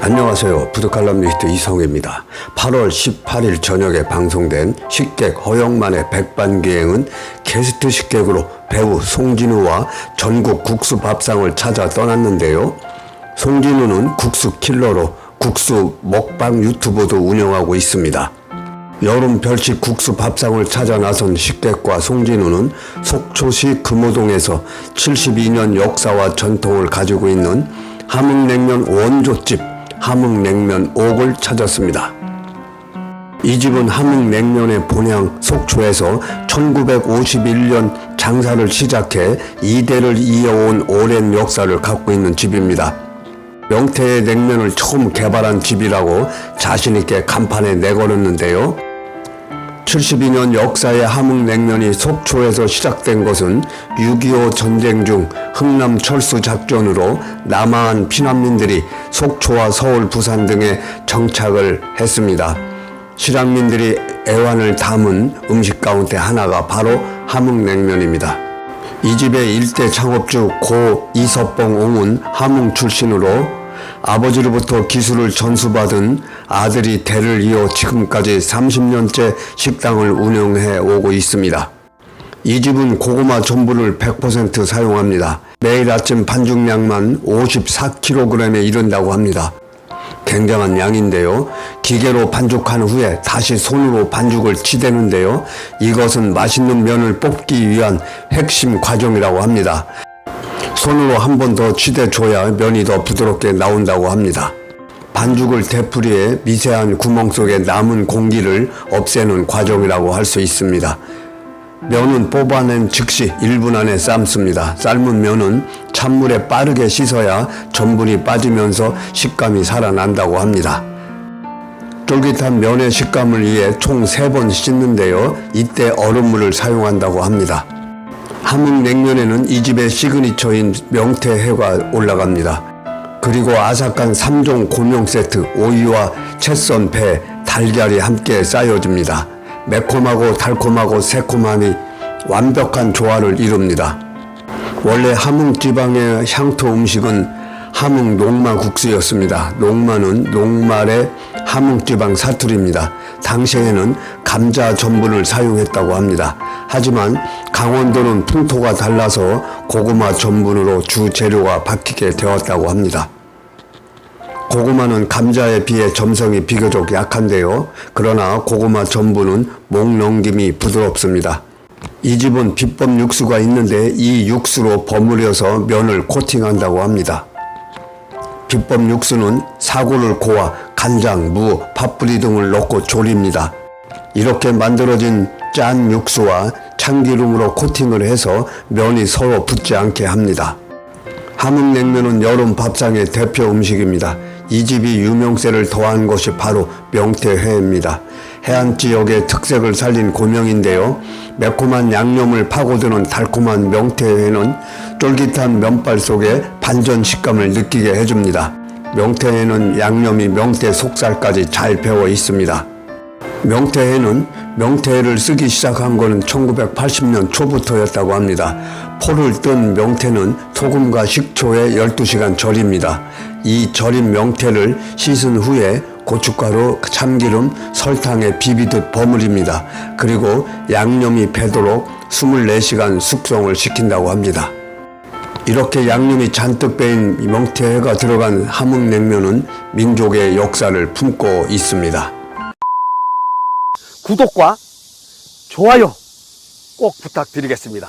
안녕하세요. 부두칼럼니스트 이성입니다. 8월 18일 저녁에 방송된 식객 허영만의 백반기행은 게스트 식객으로 배우 송진우와 전국 국수 밥상을 찾아 떠났는데요. 송진우는 국수 킬러로 국수 먹방 유튜브도 운영하고 있습니다. 여름 별식 국수 밥상을 찾아 나선 식객과 송진우는 속초시 금호동에서 72년 역사와 전통을 가지고 있는 함흥냉면 원조집 함흥냉면 옥을 찾았습니다. 이 집은 함흥냉면의 본향 속초에서 1951년 장사를 시작해 이대를 이어온 오랜 역사를 갖고 있는 집입니다. 명태의 냉면을 처음 개발한 집이라고 자신있게 간판에 내걸었는데요. 72년 역사의 함흥냉면이 속초에서 시작된 것은 6.25 전쟁 중 흥남 철수 작전으로 남하한 피난민들이 속초와 서울, 부산 등에 정착을 했습니다. 실향민들이 애환을 담은 음식 가운데 하나가 바로 함흥냉면입니다. 이 집의 일대 창업주 고 이섭봉 옹은 함흥 출신으로 아버지로부터 기술을 전수받은 아들이 대를 이어 지금까지 30년째 식당을 운영해 오고 있습니다. 이 집은 고구마 전분을 100% 사용합니다. 매일 아침 반죽량만 54kg에 이른다고 합니다. 굉장한 양인데요. 기계로 반죽한 후에 다시 손으로 반죽을 치대는데요. 이것은 맛있는 면을 뽑기 위한 핵심 과정이라고 합니다. 손으로 한 번 더 치대줘야 면이 더 부드럽게 나온다고 합니다. 반죽을 되풀이해 미세한 구멍 속에 남은 공기를 없애는 과정이라고 할 수 있습니다. 면은 뽑아낸 즉시 1분 안에 삶습니다. 삶은 면은 찬물에 빠르게 씻어야 전분이 빠지면서 식감이 살아난다고 합니다. 쫄깃한 면의 식감을 위해 총 3번 씻는데요. 이때 얼음물을 사용한다고 합니다. 함흥냉면에는 이 집의 시그니처인 명태회가 올라갑니다. 그리고 아삭한 3종 고명 세트, 오이와 채썬 배, 달걀이 함께 쌓여집니다. 매콤하고 달콤하고 새콤함이 완벽한 조화를 이룹니다. 원래 함흥 지방의 향토 음식은 함흥 녹마 국수였습니다. 녹마는 녹말의 함흥 지방 사투리입니다. 당시에는 감자 전분을 사용했다고 합니다. 하지만 강원도는 풍토가 달라서 고구마 전분으로 주 재료가 바뀌게 되었다고 합니다. 고구마는 감자에 비해 점성이 비교적 약한데요. 그러나 고구마 전분은 목 넘김이 부드럽습니다. 이 집은 비법 육수가 있는데 이 육수로 버무려서 면을 코팅한다고 합니다. 비법 육수는 사골을 고아 간장, 무, 팥뿌리 등을 넣고 졸입니다. 이렇게 만들어진 짠 육수와 참기름으로 코팅을 해서 면이 서로 붙지 않게 합니다. 함흥냉면은 여름 밥상의 대표 음식입니다. 이 집이 유명세를 더한 것이 바로 명태회입니다. 해안 지역의 특색을 살린 고명인데요. 매콤한 양념을 파고드는 달콤한 명태회는 쫄깃한 면발 속에 반전 식감을 느끼게 해줍니다. 명태회는 양념이 명태 속살까지 잘 배어 있습니다. 명태회는 명태회를 쓰기 시작한 것은 1980년 초부터였다고 합니다. 포를 뜬 명태는 소금과 식초에 12시간 절입니다. 이 절인 명태를 씻은 후에 고춧가루, 참기름, 설탕에 비비듯 버무립니다. 그리고 양념이 배도록 24시간 숙성을 시킨다고 합니다. 이렇게 양념이 잔뜩 배인 명태회가 들어간 함흥냉면은 민족의 역사를 품고 있습니다. 구독과 좋아요 꼭 부탁드리겠습니다.